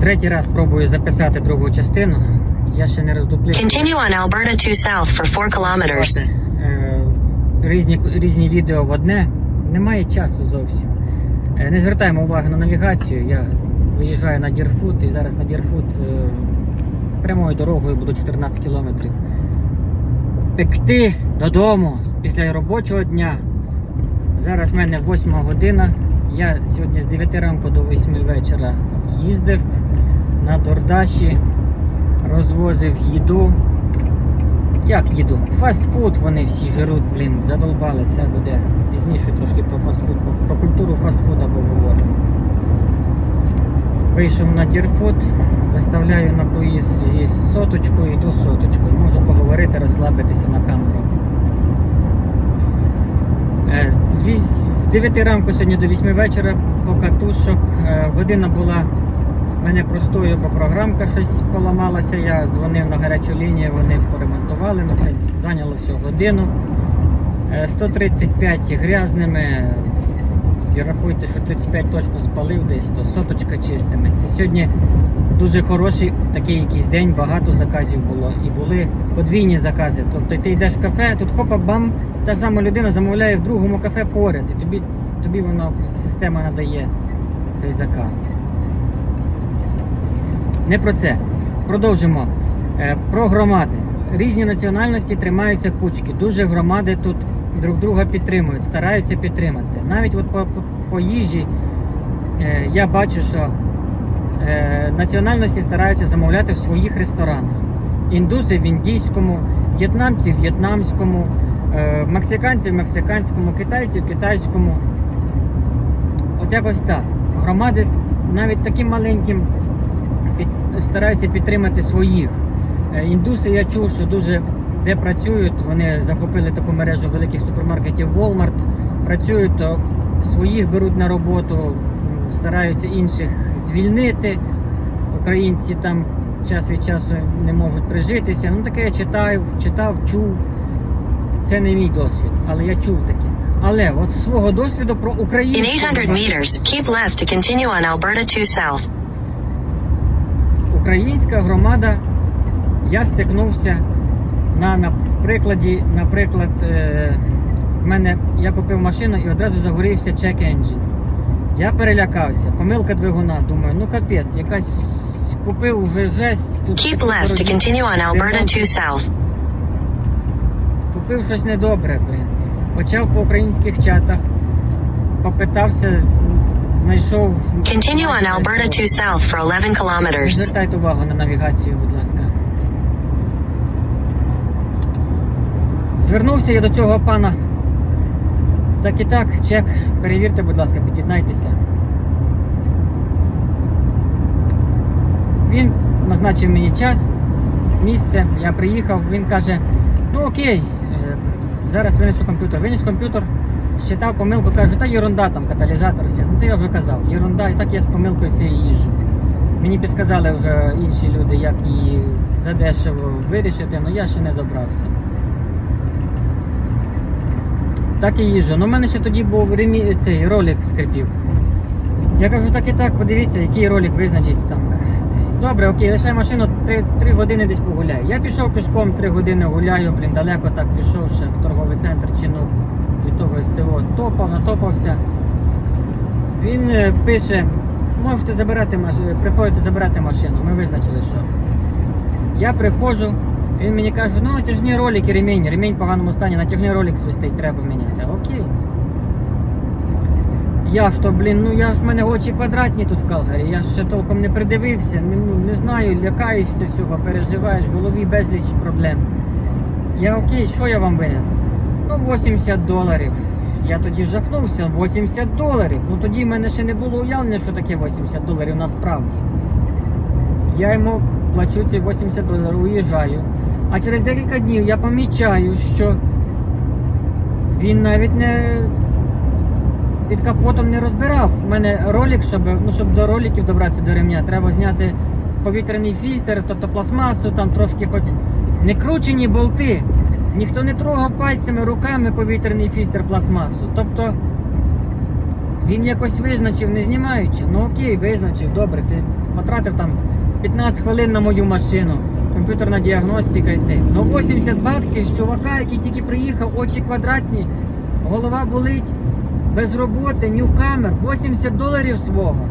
Третій раз пробую записати другу частину. Я ще не роздуплив. Continue on Alberta to South for 4 kilometers. Е, Різні, різні відео в одне. Немає часу зовсім. Е, Не звертаємо уваги на навігацію. Я виїжджаю на Дірфут і зараз на Дірфут е, прямою дорогою буду 14 кілометрів. Пекти додому після робочого дня. Зараз в мене 8 година. Я сьогодні з 9 ранку до 8 вечора їздив на Дордаші, розвозив їду. Як їду? Фастфуд вони всі жируть, блін, задолбали. Це буде пізніше трошки про фастфуд, про- культуру фастфуда поговоримо. Вийшов на Дірфуд, виставляю на круїз зі соточкою до соточкою. Можу поговорити, розслабитися на камеру. Е, З 9 ранку сьогодні до 8 вечора по катушок. Е, Година була в мене простою, бо програмка щось поламалася. Я дзвонив на гарячу лінію, вони поремонтували, ну це зайняло всю годину. Е, 135 грязними. І рахуйте, що 35 точно спалив десь, то соточка чистими. Це сьогодні дуже хороший такий якийсь день, багато заказів було. І були подвійні закази. Тобто ти йдеш в кафе, тут хопа бам, та сама людина замовляє в другому кафе поряд. І тобі, тобі воно система надає цей заказ. Не про це. Продовжимо. Е, Про громади. Різні національності тримаються кучки. Дуже громади тут друг друга підтримують, стараються підтримати. Навіть от по, по, їжі е, я бачу, що е, національності стараються замовляти в своїх ресторанах. Індуси в індійському, в'єтнамці в в'єтнамському, мексиканці в мексиканському, китайці в китайському. От якось так. Громади навіть таким маленьким стараються підтримати своїх. Е, Індуси я чув, що дуже де працюють, вони захопили таку мережу великих супермаркетів Walmart, працюють, то своїх беруть на роботу, стараються інших звільнити. Українці там час від часу не можуть прижитися. Ну таке я читав, читав, чув. Це не мій досвід, але я чув таке. Але от свого досвіду про In 800 meters, keep left to continue on Alberta to South. Українська громада, я стикнувся на, на прикладі, наприклад, е, в мене я купив машину і одразу загорівся check engine. Я перелякався, помилка двигуна. Думаю, ну капець, якась купив вже жесть. Тут Keep left to continue on Alberta ремонти. to South. Купив щось недобре, блін. Почав по українських чатах, попитався, знайшов. Continue on Alberta to South for 11 kilometers. звертайте увагу на навігацію, будь ласка. Звернувся я до цього пана. Так і так, чек. Перевірте, будь ласка, під'єднайтеся. Він назначив мені час, місце, я приїхав, він каже, ну окей, е, зараз винесу комп'ютер. Виніс комп'ютер, считав помилку, каже, та єрунда там, каталізатор, все. Ну це я вже казав, єрунда, і так я з помилкою цієї їжджу. Мені підсказали вже інші люди, як її задешево вирішити, але я ще не добрався. Так і їжджу. Ну, у мене ще тоді був ремі... цей ролик скрипів. Я кажу, так і так, подивіться, який ролик визначить там. е. Добре, окей, лише машину 3, 3 години десь погуляю. Я пішов пішком 3 години гуляю, блін, далеко так пішов ще в торговий центр чинув від того СТО. Топав, натопався. Він е, пише, можете забирати машину, приходите забирати машину. Ми визначили, що. Я приходжу, він мені каже, ну натяжні ролики, ремінь, ремінь в поганому стані, натяжний ролик свистить, треба міняти. Окей. Я ж то, блін, ну я ж в мене очі квадратні тут в Калгарі, я ще толком не придивився, не, ну, не знаю, лякаєшся всього, переживаєш, в голові безліч проблем. Я окей, що я вам винен? Ну, 80 доларів. Я тоді жахнувся, 80 доларів. Ну тоді в мене ще не було уявлення, що таке 80 доларів насправді. Я йому плачу ці 80 доларів, уїжджаю. А через декілька днів я помічаю, що він навіть не під капотом не розбирав. У мене ролик, щоб, ну, щоб до роликів добратися до ремня, треба зняти повітряний фільтр, тобто пластмасу, там трошки хоч не кручені болти. Ніхто не трогав пальцями, руками повітряний фільтр пластмасу. Тобто Він якось визначив, не знімаючи. Ну окей, визначив, добре, ти потратив там 15 хвилин на мою машину, комп'ютерна діагностика і це. Ну 80 баксів з чувака, який тільки приїхав, очі квадратні, голова болить, без роботи, ньюкамер, 80 доларів свого.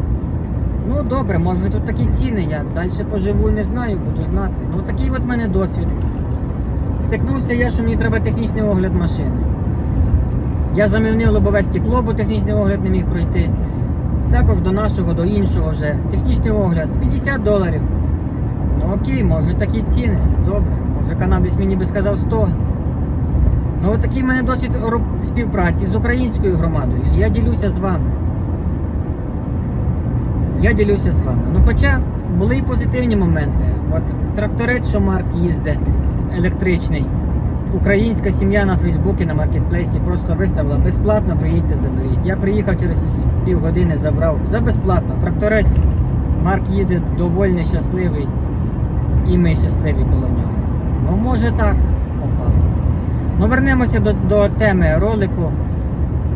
Ну добре, може тут такі ціни, я далі поживу, не знаю, буду знати. Ну такий от мене досвід. Стикнувся я, що мені треба технічний огляд машини. Я замінив лобове стекло, бо технічний огляд не міг пройти. Також до нашого, до іншого вже. Технічний огляд 50 доларів. Ну окей, може такі ціни. Добре. Може канадець мені би сказав 100. Ну от такий в мене досвід співпраці з українською громадою. Я ділюся з вами. Я ділюся з вами. Ну хоча були і позитивні моменти. От тракторець, що Марк їздить, електричний. Українська сім'я на Фейсбуці на маркетплейсі просто виставила безплатно, приїдьте, заберіть. Я приїхав через півгодини, забрав за безплатно. Тракторець. Марк їде доволі щасливий. І ми щасливі коло нього. Ну, може так попало. Ну, вернемося до, до теми ролику.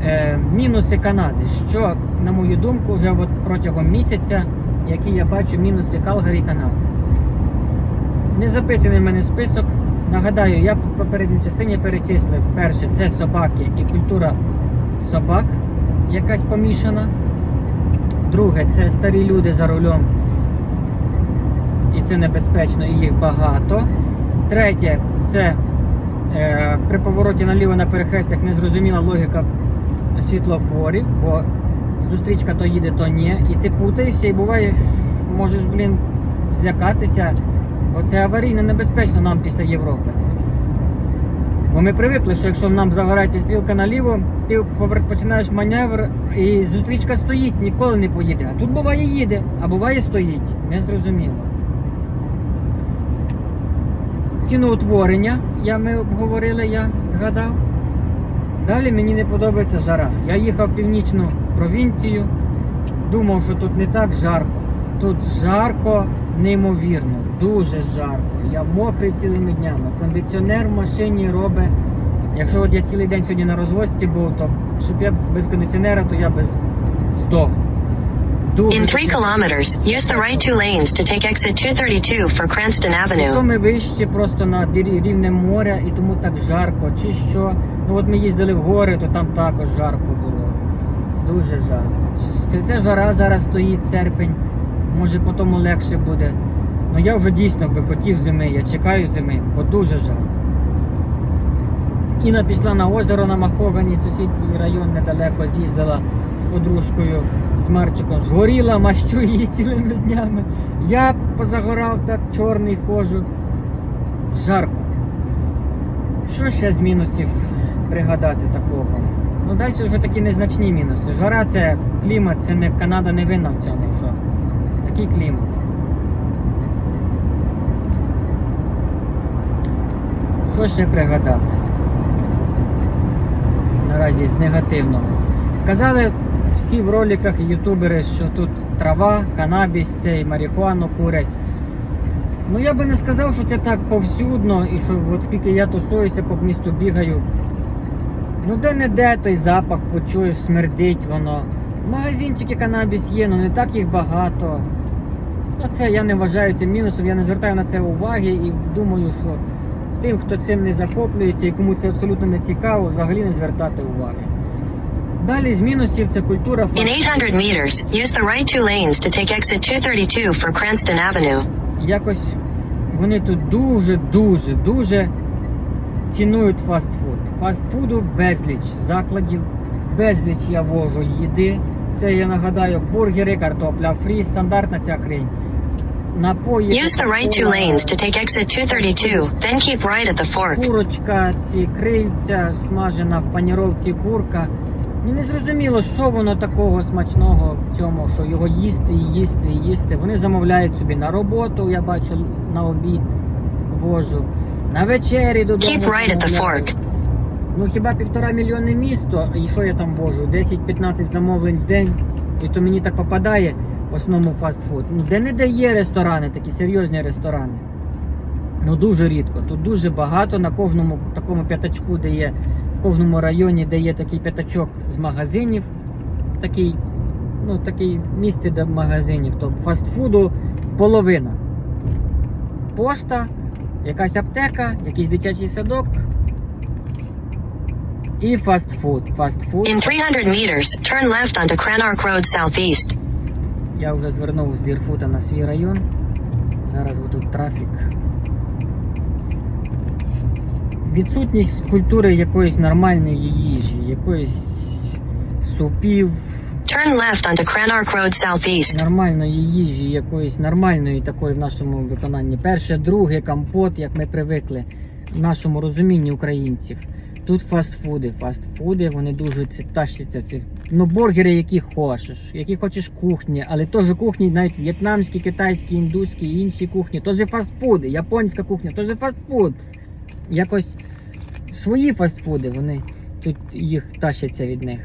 Е, мінуси Канади. Що, на мою думку, вже от протягом місяця, які я бачу мінуси Калгарі Канади. Не записаний в мене список. Нагадаю, я в попередній частині перечислив перше це собаки і культура собак, якась помішана. Друге, це старі люди за рулем. І це небезпечно, і їх багато. Третє, це е, при повороті наліво на перехрестях незрозуміла логіка світлофорів, бо зустрічка то їде, то ні. І ти путаєшся, і буває, можеш, блін, злякатися. Бо це аварійно небезпечно нам після Європи. Бо ми привикли, що якщо нам загорається стрілка наліво, ти починаєш маневр і зустрічка стоїть, ніколи не поїде. А тут буває їде, а буває стоїть. Незрозуміло. Ціноутворення, я ми обговорили, я згадав. Далі мені не подобається жара. Я їхав в північну провінцію, думав, що тут не так жарко. Тут жарко, неймовірно, дуже жарко. Я мокрий цілими днями. Кондиціонер в машині робить. Якщо от я цілий день сьогодні на розвозці був, то щоб я без кондиціонера, то я без здох. Дуже In 3 таке- kilometers, use the right two lanes to take exit 232 for Cranston То Avenue. ми вище просто над рі- рівнем моря і тому так жарко, чи що. Ну от ми їздили в гори, то там також жарко було. Дуже жарко. Це, це жара зараз стоїть серпень, може по тому легше буде. Ну я вже дійсно би хотів зими, я чекаю зими, бо дуже жарко. Інна пішла на озеро на Махогані, сусідній район недалеко з'їздила з подружкою, з Марчиком. Згоріла, мащу її цілими днями. Я позагорав так, чорний ходжу. Жарко. Що ще з мінусів пригадати такого? Ну далі вже такі незначні мінуси. Жара це клімат, це не Канада не винна в цьому. Такий клімат. Що ще пригадати? Наразі з негативного. Казали всі в роликах ютубери, що тут трава, канабіс, цей марихуану курять. Ну я би не сказав, що це так повсюдно і що от скільки я тусуюся по місту бігаю. Ну де не де той запах почуєш, смердить воно. Магазинчики канабіс є, ну не так їх багато. Ну це я не вважаю це мінусом, я не звертаю на це уваги і думаю, що тим, хто цим не захоплюється і кому це абсолютно не цікаво, взагалі не звертати уваги. Далі з мінусів це культура In 800 meters, use the right two lanes to take exit 232 for Cranston Avenue. якось вони тут дуже, дуже, дуже цінують фастфуд. Фастфуду безліч закладів, безліч я вожу їди. Це я нагадаю бургери, картопля фрі, стандартна ця хрень. Напої. Use the right two lanes to take exit 232, then keep right at the fork. Курочка, ці крильця, смажена в паніровці курка. Ну не зрозуміло, що воно такого смачного в цьому, що його їсти і їсти і їсти. Вони замовляють собі на роботу, я бачу на обід вожу, на вечері додому. Keep right at the fork. Ну хіба півтора мільйони місто, і що я там вожу? 10-15 замовлень в день, і то мені так попадає в основному фастфуд. Ну де не де є ресторани, такі серйозні ресторани. Ну дуже рідко. Тут дуже багато на кожному такому п'ятачку, де є в кожному районі, де є такий п'ятачок з магазинів. такий, ну, такий місце де магазинів. То фастфуду половина. Пошта, якась аптека, якийсь дитячий садок. І фастфуд. Фастфуд. In 300 meters, turn left onto Cranark Road Southeast. Я вже звернув з Дірфута на свій район. Зараз тут трафік. Відсутність культури якоїсь нормальної їжі, якоїсь супів, Turn left onto Cranark Road Southeast. нормальної їжі, якоїсь нормальної такої в нашому виконанні. Перше, друге, компот, як ми привикли в нашому розумінні українців. Тут фастфуди. Фастфуди, вони дуже тащаться. Ці, ну, бургери, які хочеш, які хочеш кухні, але теж кухні, навіть в'єтнамські, китайські, індуські інші кухні. Теж фастфуди, японська кухня, теж фастфуд. Якось свої фастфуди, вони тут їх тащаться від них.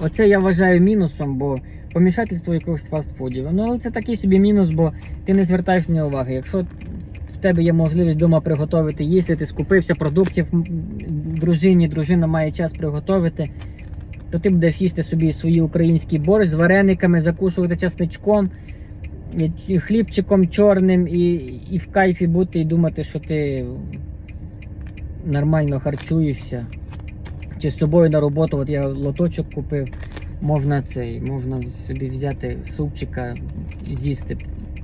Оце я вважаю мінусом, бо помішательство якогось фастфудів. Ну, це такий собі мінус, бо ти не звертаєш на уваги. Якщо в тебе є можливість вдома приготувати їсти, ти скупився продуктів дружині, дружина має час приготувати, то ти будеш їсти собі свої українські борщ з варениками, закушувати часничком, хлібчиком чорним, і, і в кайфі бути і думати, що ти нормально харчуєшся. Чи з собою на роботу, от я лоточок купив, можна цей, можна собі взяти супчика, з'їсти.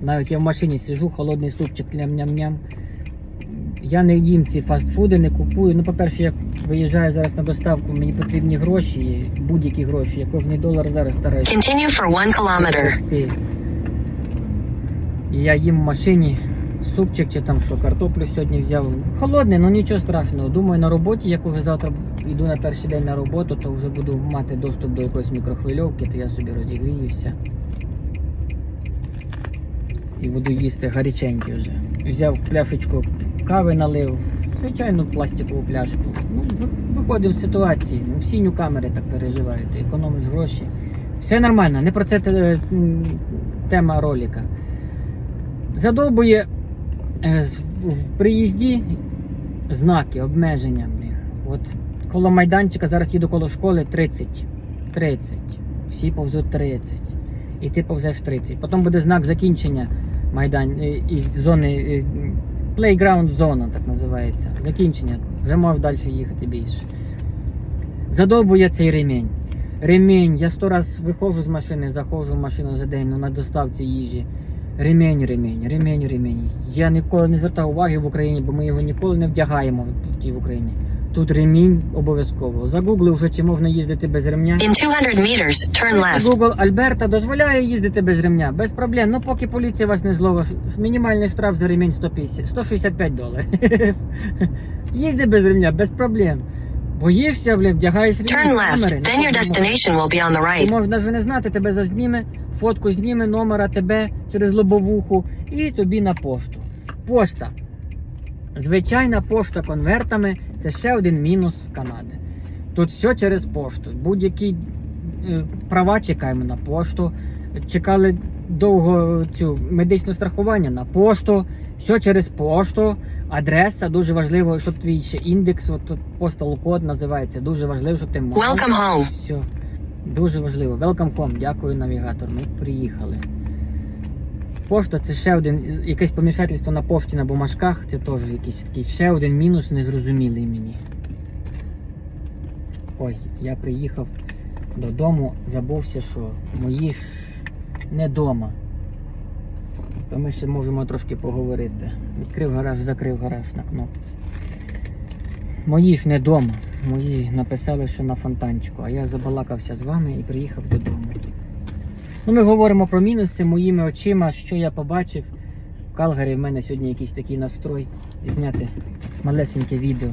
Навіть я в машині сижу, холодний супчик, ням-ням-ням. Я не їм ці фастфуди, не купую. Ну, по-перше, я виїжджаю зараз на доставку, мені потрібні гроші, будь-які гроші. Я кожний долар зараз стараюся. Continue for one kilometer. І я їм в машині супчик чи там що, картоплю сьогодні взяв. Холодний, ну нічого страшного. Думаю, на роботі, як уже завтра йду на перший день на роботу, то вже буду мати доступ до якоїсь мікрохвильовки, то я собі розігріюся. І буду їсти гаряченькі вже. Взяв пляшечку кави, налив, звичайну пластикову пляшку. Ну, ви- виходив з ситуації. Ну, всі ньюкамери так переживають, економиш гроші. Все нормально, не про це тема ролика. Задовбує е, в приїзді знаки, обмеження. От коло майданчика, зараз їду коло школи 30. 30. Всі повзуть 30. І ти повзеш 30. Потім буде знак закінчення майдан е, і зони. Playground зона, так називається. Закінчення. Вже можеш далі їхати більше. Задовбує цей ремінь. Ремінь. Я сто раз виходжу з машини, заходжу в машину за день ну, на доставці їжі. Ремінь, ремінь, ремінь, ремінь. Я ніколи не звертав уваги в Україні, бо ми його ніколи не вдягаємо в- тій Україні. Тут ремінь обов'язково. Загуглив вже, чи можна їздити без ремня. In 200 meters, turn left. Google Альберта дозволяє їздити без ремня, без проблем. Ну поки поліція вас не зловить, мінімальний штраф за ремінь 150, 165 доларів. Їзди без ремня, без проблем. Боїшся, блін, вдягаєш ремінь. Turn left. камери, не Then your можна. destination will be on the Ти right. можеш навіть не знати, тебе зазніме, фотку зніме, номера тебе через лобовуху і тобі на пошту. Пошта. Звичайна пошта конвертами це ще один мінус Канади. Тут все через пошту. Будь-які е, права чекаємо на пошту. Чекали довго цю медичне страхування на пошту. Все через пошту. Адреса дуже важливо, щоб твій ще індекс, от тут postal код називається. Дуже важливо, щоб ти мав. Welcome home. Все. Дуже важливо. Welcome home. Дякую, навігатор. Ми приїхали. Пошта це ще один, якесь помішательство на пошті на бумажках. Це теж якийсь такий ще один мінус незрозумілий мені. Ой, я приїхав додому, забувся, що мої ж не дома. То ми ще можемо трошки поговорити. Відкрив гараж, закрив гараж на кнопці. Мої ж не дома. Мої написали, що на фонтанчику, а я забалакався з вами і приїхав додому. Ну, ми говоримо про мінуси моїми очима, що я побачив. В Калгарі в мене сьогодні якийсь такий настрой зняти малесеньке відео,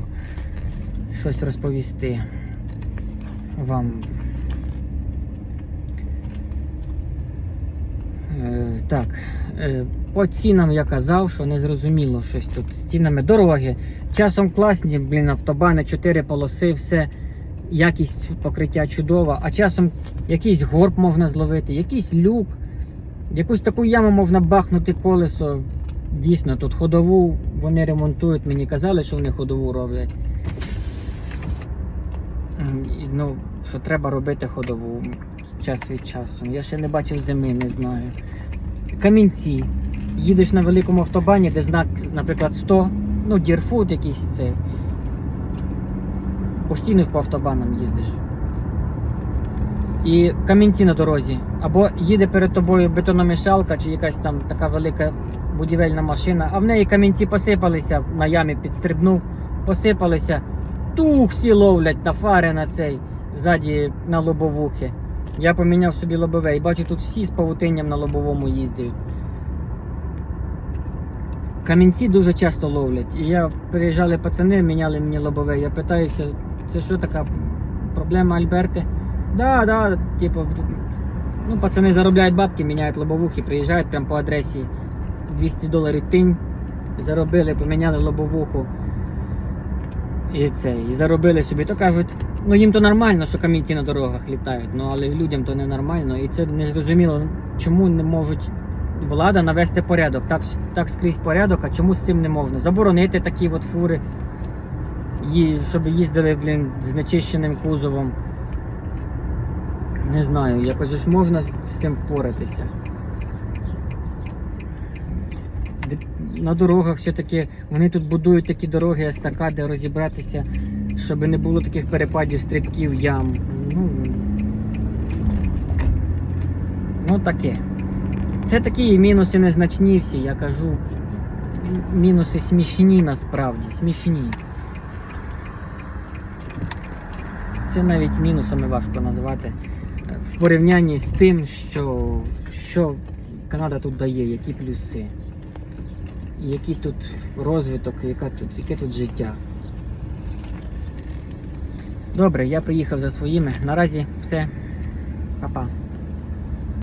щось розповісти вам. Е, так, е, по цінам я казав, що не зрозуміло щось тут з цінами дороги. Часом класні, блін, автобани, 4 полоси, все, якість покриття чудова, а часом якийсь горб можна зловити, якийсь люк, якусь таку яму можна бахнути колесо. Дійсно, тут ходову вони ремонтують, мені казали, що вони ходову роблять. Ну, що треба робити ходову час від часу. Я ще не бачив зими, не знаю. Камінці. Їдеш на великому автобані, де знак, наприклад, 100, ну, дірфут якийсь цей. Постійно по автобанам їздиш. І камінці на дорозі. Або їде перед тобою бетономішалка чи якась там така велика будівельна машина, а в неї камінці посипалися, на ямі підстрибнув, посипалися. Тух всі ловлять на фари на цей, ззаді на лобовухи. Я поміняв собі лобове і бачу, тут всі з павутинням на лобовому їздять. Камінці дуже часто ловлять. І я приїжджали пацани, міняли мені лобове. Я питаюся, це що така проблема Альберти? Да, да, типу, ну, пацани заробляють бабки, міняють лобовухи, приїжджають прямо по адресі 200 доларів тинь, заробили, поміняли лобовуху. І це, і заробили собі, то кажуть, ну їм то нормально, що камінці на дорогах літають, ну але людям то ненормально. І це не зрозуміло, чому не можуть влада навести порядок. Так, так скрізь порядок, а чому з цим не можна? Заборонити такі от фури, щоб їздили, блін, з нечищеним кузовом. Не знаю, якось ж можна з цим впоратися. На дорогах все-таки вони тут будують такі дороги, естакади, розібратися, щоб не було таких перепадів, стрибків, ям. Ну, ну таке. Це такі мінуси незначні всі, я кажу. Мінуси смішні насправді, смішні. Це навіть мінусами важко назвати е, в порівнянні з тим, що, що Канада тут дає, які плюси, який тут розвиток, яка тут, яке тут життя. Добре, я приїхав за своїми. Наразі все. Па-па.